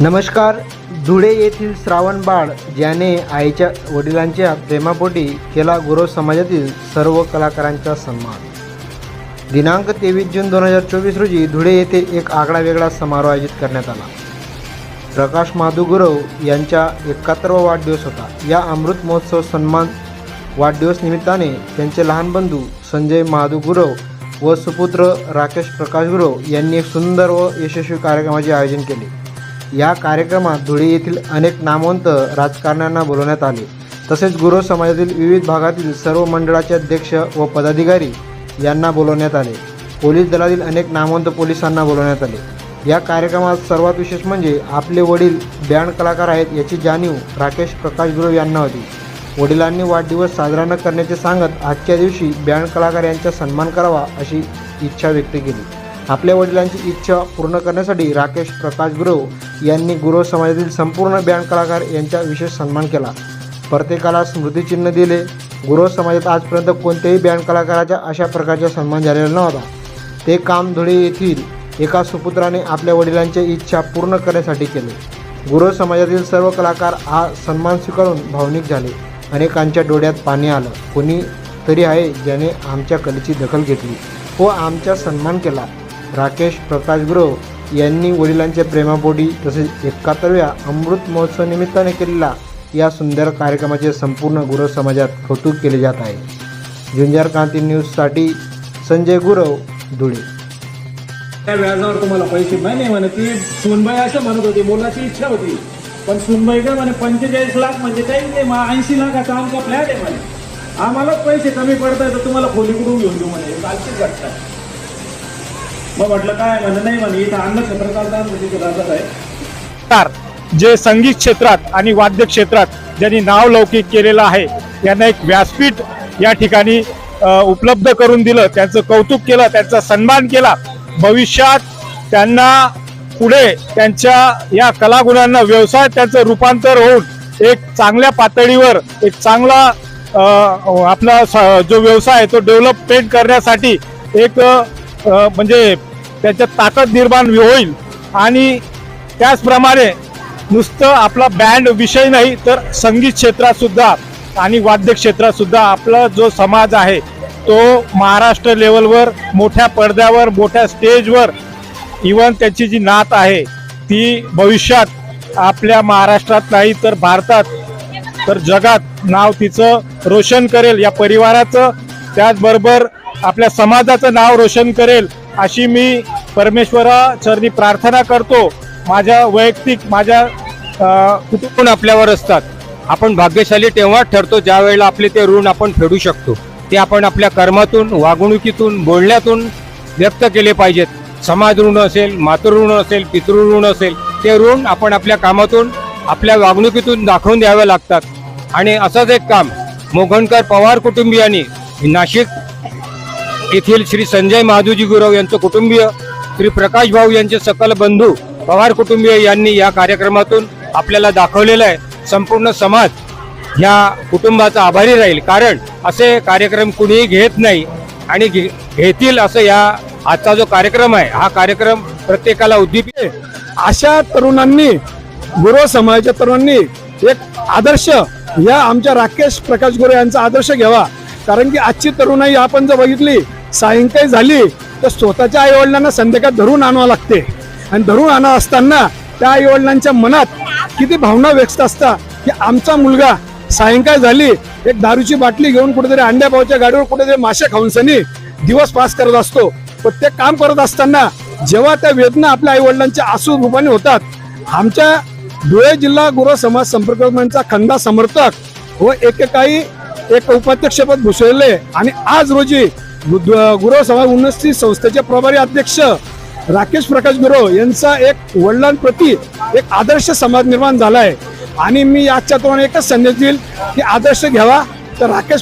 नमस्कार. धुळे येथील श्रावण बाळ ज्याने आईच्या वडिलांच्या प्रेमापोटी केला गुरव समाजातील सर्व कलाकारांचा सन्मान. दिनांक तेवीस जून दोन हजार चोवीस रोजी धुळे येथे एक आगळा वेगळा समारोह आयोजित करण्यात आला. प्रकाश महादू गुरव यांच्या एकाहत्तरवा वाढदिवस होता. या अमृत महोत्सव सन्मान वाढदिवस निमित्ताने त्यांचे लहान बंधू संजय महादू गुरव व सुपुत्र राकेश प्रकाश गुरव यांनी एक सुंदर व यशस्वी कार्यक्रमाचे आयोजन केले. या कार्यक्रमात धुळे येथील अनेक नामवंत राजकारण्यांना बोलवण्यात आले. तसेच गुरु समाजातील विविध भागातील सर्व मंडळाचे अध्यक्ष व पदाधिकारी यांना बोलवण्यात आले. पोलीस दलातील अनेक नामवंत पोलिसांना बोलवण्यात आले. या कार्यक्रमात सर्वात विशेष म्हणजे आपले वडील बँड कलाकार आहेत याची जाणीव राकेश प्रकाश गुरव यांना होती. वडिलांनी वाढदिवस साजरा न करण्याचे सांगत आजच्या दिवशी बँड कलाकार यांचा सन्मान करावा अशी इच्छा व्यक्त केली. आपल्या वडिलांची इच्छा पूर्ण करण्यासाठी राकेश प्रकाश गुरव यांनी गुरव समाजातील संपूर्ण बँड कलाकार यांचा विशेष सन्मान केला. प्रत्येकाला स्मृतिचिन्ह दिले. गुरव समाजात आजपर्यंत कोणत्याही बँड कलाकाराच्या अशा प्रकारचा सन्मान झालेला नव्हता. ते काम धुळे येथील एका सुपुत्राने आपल्या वडिलांच्या इच्छा पूर्ण करण्यासाठी केले. गुरव समाजातील सर्व कलाकार हा सन्मान स्वीकारून भावनिक झाले. अनेकांच्या डोळ्यात पाणी आलं. कोणी तरी आहे ज्याने आमच्या कलेची दखल घेतली. व आमचा सन्मान केला. राकेश प्रकाश गुरव यांनी वडिलांच्या प्रेमापोटी तसेच एकाहत्तरव्या अमृत महोत्सव निमित्ताने केलेला या सुंदर कार्यक्रमाचे संपूर्ण गुरव समाजात कौतुक केले जात आहे. झुंजार क्रांती न्यूजसाठी संजय गुरव धुळे. त्या व्याजावर तुम्हाला पैसे नाही नाही म्हणे ती. सुनबाई असं म्हणत होती मुलाची इच्छा होती. पण सुनबाई काय म्हणे पंचेचाळीस लाख म्हणजे काही नाही मग ऐंशी लाखाचा आमचा फ्लॅट आहे म्हणे. आम्हालाच पैसे कमी पडताय तर तुम्हाला खोली कुठून घेऊन देऊ म्हणे. कालचीच घटना मग म्हटलं काय नाही म्हणे इथं अन्न म्हणजे आहे. जे संगीत क्षेत्रात आणि वाद्य क्षेत्रात ज्यांनी नाव लौकिक केलेलं आहे त्यांना एक व्यासपीठ या ठिकाणी उपलब्ध करून दिलं त्यांचं कौतुक केलं त्यांचा सन्मान केला. भविष्यात त्यांना पुढे त्यांच्या या कलागुणांना व्यवसायात त्यांचं रूपांतर होऊन एक चांगल्या पातळीवर एक चांगला आपला स- जो व्यवसाय आहे तो डेव्हलपमेंट करण्यासाठी एक म्हणजे त्याच्यात ताकद निर्माण होईल. आणि त्याचप्रमाणे नुसतं आपला बँड विषय नाही तर संगीत क्षेत्रात सुद्धा आणि वाद्य क्षेत्रात सुद्धा आपला जो समाज आहे तो महाराष्ट्र लेवलवर मोठ्या पडद्यावर मोठ्या स्टेजवर इवन त्याची जी नात आहे ती भविष्यात आपल्या महाराष्ट्रात नाही तर भारतात तर जगात नाव तिचं रोशन करेल या परिवाराचं. त्याचबरोबर आपल्या समाजाचं नाव रोशन करेल अशी मी परमेश्वरा चरणी प्रार्थना करतो. माझ्या वैयक्तिक माझ्या अं, कुटुंब आपल्यावर असतात. आपण भाग्यशाली तेव्हाच ठरतो ज्या वेळेला आपले ते ऋण आपण फेडू शकतो. ते आपण आपल्या कर्मातून वागणुकीतून बोलण्यातून व्यक्त केले पाहिजेत. समाज ऋण असेल मातृऋण असेल पितृऋण असेल ते ऋण आपण आपल्या कामातून आपल्या वागणुकीतून दाखवून द्यावे लागतात. आणि असंच एक काम मोघनकर पवार कुटुंबियांनी नाशिक येथील श्री संजय महादूजी गुरव यांचं कुटुंबीय श्री प्रकाश भाऊ यांचे सकल बंधू पवार कुटुंबीय यांनी या कार्यक्रमातून आपल्याला दाखवलेलं आहे. संपूर्ण समाज ह्या कुटुंबाचा आभारी राहील. कारण असे कार्यक्रम कुणीही घेत नाही आणि घे- घेतील असं या आजचा जो कार्यक्रम आहे हा कार्यक्रम प्रत्येकाला उद्दीपित अशा तरुणांनी गुरव समाजाच्या तरुणांनी एक आदर्श या आमच्या राकेश प्रकाश गुरव यांचा आदर्श घ्यावा. कारण की आजची तरुणाई आपण जर बघितली सायंकाळी झाली तर स्वतःच्या आई वडिलांना संध्याकाळ धरून आणावं लागते. आणि धरून आणा असताना त्या आई वडिलांच्या मनात किती भावना व्यक्त असतात की आमचा मुलगा सायंकाळ झाली एक दारूची बाटली घेऊन कुठेतरी अंड्या पावच्या गाडीवर कुठेतरी मासे खाऊन सनी दिवस पास करत असतो. पण ते काम करत असताना जेव्हा त्या वेदना आपल्या आई वडिलांच्या आसू रूपाने होतात आमच्या धुळे जिल्हा गुरु समाज संपर्क खंदा समर्थक व एकेकाळी एक उपाध्यक्षपद भूषवले आणि आज रोजी गुरु समाज उन्नती संस्थेचे प्रभारी अध्यक्ष राकेश प्रकाश गुरव यांचा एक वडिलांप्रती एक आदर्श समाज निर्माण झाला आहे आणि मी आजच्या तोंडाने एकच संदेश देईल की आदर्श घ्यावा. तर राकेश